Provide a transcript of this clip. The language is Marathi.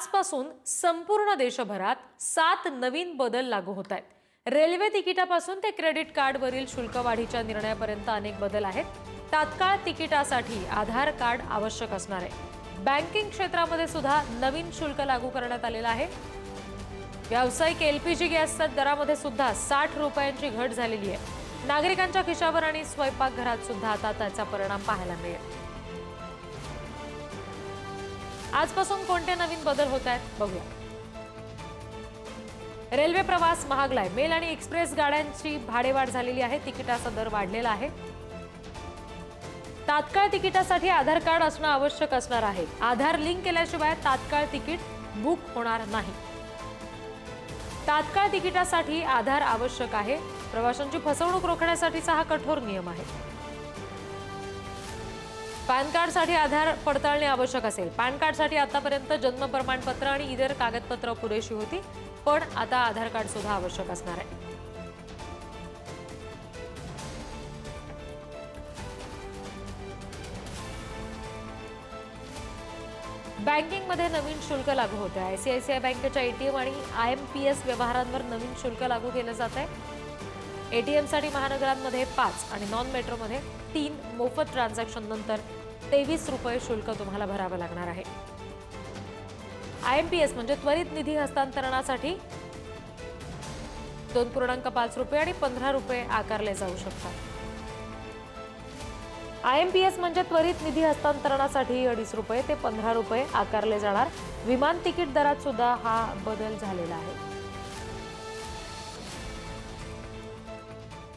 आजपासून संपूर्ण देशभरात सात नवीन बदल लागू होत आहेत. रेल्वे तिकिटापासून ते क्रेडिट कार्डवरील शुल्क वाढीच्या निर्णयापर्यंत अनेक बदल आहेत. तात्काळ तिकिटासाठी आधार कार्ड आवश्यक असणार आहे. बँकिंग क्षेत्रामध्ये सुद्धा नवीन शुल्क लागू करण्यात आलेलं आहे. व्यावसायिक एलपीजी गॅसच्या दरामध्ये सुद्धा साठ रुपयांची घट झालेली आहे. नागरिकांच्या खिशावर आणि स्वयंपाकघरात सुद्धा आता त्याचा परिणाम पाहायला मिळेल. आजपासून कोणते नवीन बदल होत आहेत? बघूया. रेल्वे प्रवास महागलाय मेल आणि एक्सप्रेस गाड्यांची भाडेवाढ झालेली आहे. तिकिटाचा दर वाढलेला आहे. तात्काळ तिकिटासाठी आधार कार्ड असणं आवश्यक असणार आहे. आधार लिंक केल्याशिवाय तात्काळ तिकीट बुक होणार नाही. तात्काळ तिकिटासाठी आधार आवश्यक आहे. प्रवाशांची फसवणूक रोखण्यासाठीचा हा कठोर नियम आहे. पॅन कार्डसाठी आधार पडताळणे आवश्यक असेल. पॅन कार्डसाठी आतापर्यंत जन्म प्रमाणपत्र आणि इतर कागदपत्र पुरेशी होती पण आता आधार कार्ड सुद्धा आवश्यक असणार आहे. बँकिंगमध्ये नवीन शुल्क लागू होते I C I C I बँकेच्या एटीएम आणि आय एम पी एस व्यवहारांवर नवीन शुल्क लागू केलं जात आहे एटीएमसाठी महानगरांमध्ये पाच आणि नॉन मेट्रोमध्ये तीन मोफत ट्रान्झॅक्शन नंतर तेवीस रुपये शुल्क तुम्हाला भरावं लागणार आहे. आय एम पी एस म्हणजे त्वरित निधी हस्तांतरणासाठी दोन पूर्णांक पाच रुपये आणि पंधरा रुपये आकारले जाऊ शकतात. आय एम पी एस म्हणजे त्वरित निधी हस्तांतरणासाठी अडीच रुपये ते पंधरा रुपये आकारले जाणार. विमान तिकीट दरात सुद्धा हा बदल झालेला आहे.